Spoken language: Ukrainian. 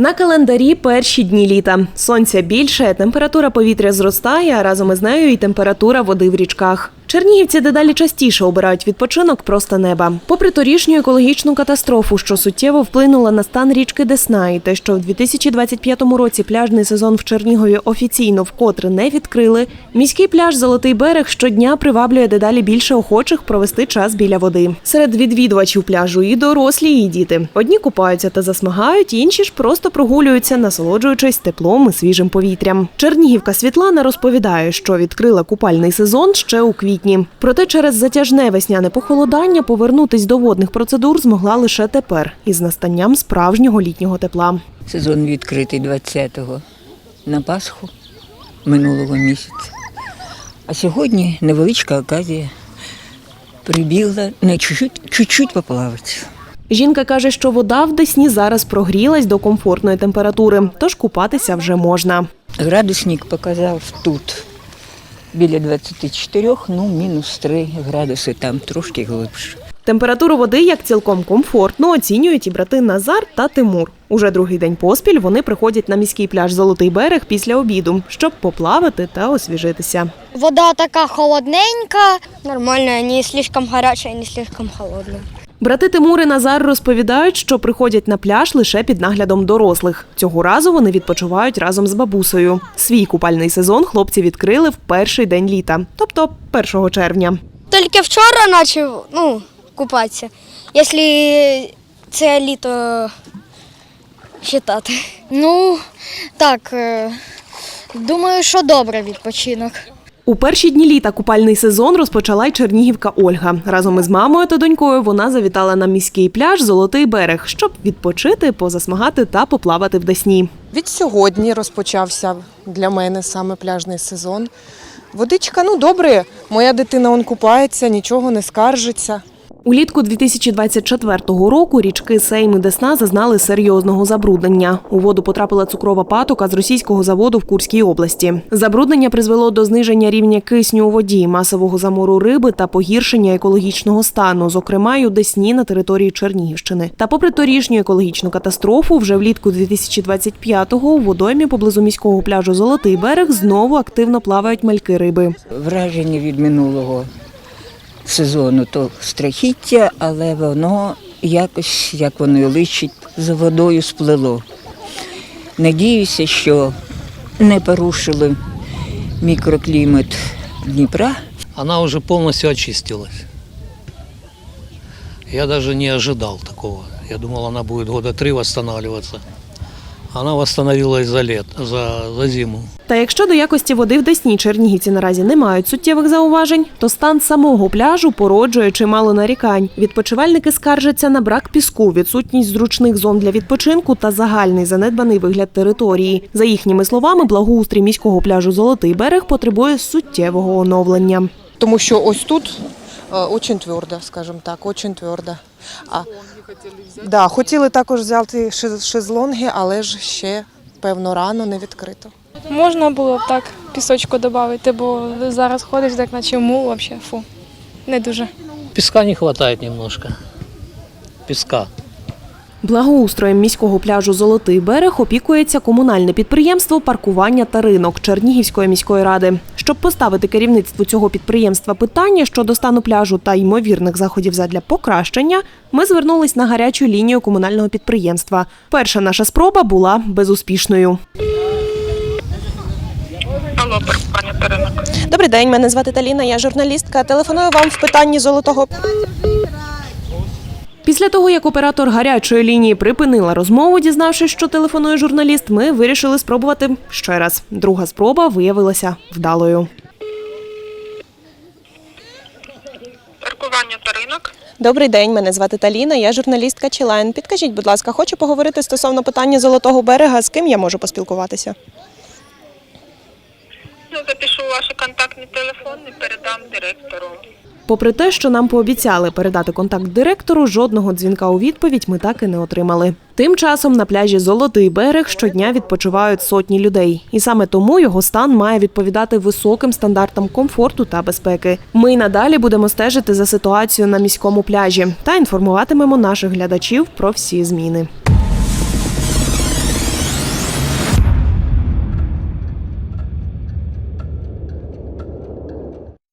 На календарі перші дні літа. Сонця більше, температура повітря зростає, а разом із нею і температура води в річках. Чернігівці дедалі частіше обирають відпочинок просто неба. Попри торішню екологічну катастрофу, що суттєво вплинула на стан річки Десна, і те, що в 2025 році пляжний сезон в Чернігові офіційно вкотре не відкрили, міський пляж Золотий берег щодня приваблює дедалі більше охочих провести час біля води. Серед відвідувачів пляжу і дорослі, і діти. Одні купаються та засмагають, інші ж просто прогулюються, насолоджуючись теплом і свіжим повітрям. Чернігівка Світлана розповідає, що відкрила купальний сезон ще у квітні. Проте через затяжне весняне похолодання повернутись до водних процедур змогла лише тепер, із настанням справжнього літнього тепла. Сезон відкритий 20-го на Пасху минулого місяця. А сьогодні невеличка оказія. Прибігла чуть-чуть, чуть-чуть поплавати. Жінка каже, що вода в Десні зараз прогрілась до комфортної температури, тож купатися вже можна. Градусник показав тут біля 24, ну мінус 3 градуси, там трошки глибше. Температуру води як цілком комфортно оцінюють і брати Назар та Тимур. Уже другий день поспіль вони приходять на міський пляж Золотий берег після обіду, щоб поплавати та освіжитися. Вода така холодненька, нормальная, не слишком горячая, не слишком холодная. Брати Тимур і Назар розповідають, що приходять на пляж лише під наглядом дорослих. Цього разу вони відпочивають разом з бабусею. Свій купальний сезон хлопці відкрили в перший день літа, тобто 1 червня. Тільки вчора почав ну, купатися, якщо це літо вважати. Ну, так, е, думаю, що добре відпочинок. У перші дні літа купальний сезон розпочала й чернігівка Ольга. Разом із мамою та донькою вона завітала на міський пляж Золотий берег, щоб відпочити, позасмагати та поплавати в Десні. Від сьогодні розпочався для мене саме пляжний сезон. Водичка, ну добре, моя дитина он купається, нічого не скаржиться. Улітку 2024 року річки Сейм і Десна зазнали серйозного забруднення. У воду потрапила цукрова патока з російського заводу в Курській області. Забруднення призвело до зниження рівня кисню у воді, масового замору риби та погіршення екологічного стану, зокрема й у Десні на території Чернігівщини. Та попри торішню екологічну катастрофу, вже влітку 2025-го у водоймі поблизу міського пляжу Золотий берег знову активно плавають мальки риби. Враження від минулого сезону то страхіття, але воно якось, як воно личить, за водою сплело. Надіюся, що не порушили мікроклімат Дніпра. она уже полностью очистилась. Я даже не ожидал такого. Я думал, она будет года три восстанавливаться. Она восстановилась за лет, за, за зиму. Та якщо до якості води в Десні чернігівці наразі не мають суттєвих зауважень, то стан самого пляжу породжує чимало нарікань. Відпочивальники скаржаться на брак піску, відсутність зручних зон для відпочинку та загальний занедбаний вигляд території. За їхніми словами, благоустрій міського пляжу Золотий берег потребує суттєвого оновлення. Тому що ось тут е, дуже твердо, скажімо так, очень твердо. А, да, хотіли також взяти шезлонги, але ж ще, певно, рано не відкрито. Можна було б так пісочку додати, бо зараз ходиш, так наче мул, взагалі, фу. Не дуже. Піска не вистачає немножко. Песка. Благоустроєм міського пляжу Золотий берег опікується комунальне підприємство паркування та ринок Чернігівської міської ради. Щоб поставити керівництву цього підприємства питання щодо стану пляжу та ймовірних заходів задля покращення, ми звернулись на гарячу лінію комунального підприємства. Перша наша спроба була безуспішною. Алло. Добрий день, мене звати Таліна, я журналістка. Телефоную вам в питанні золотого. Після того, як оператор гарячої лінії припинила розмову, дізнавшись, що телефонує журналіст, ми вирішили спробувати ще раз. Друга спроба виявилася вдалою. Паркування та ринок. Добрий день, мене звати Таліна, я журналістка Чілайн. Підкажіть, будь ласка, хочу поговорити стосовно питання золотого берега. З ким я можу поспілкуватися? Ну, запишу ваші контактні телефони, передам директору. Попри те, що нам пообіцяли передати контакт директору, жодного дзвінка у відповідь ми так і не отримали. Тим часом на пляжі Золотий берег щодня відпочивають сотні людей, і саме тому його стан має відповідати високим стандартам комфорту та безпеки. Ми й надалі будемо стежити за ситуацією на міському пляжі та інформуватимемо наших глядачів про всі зміни.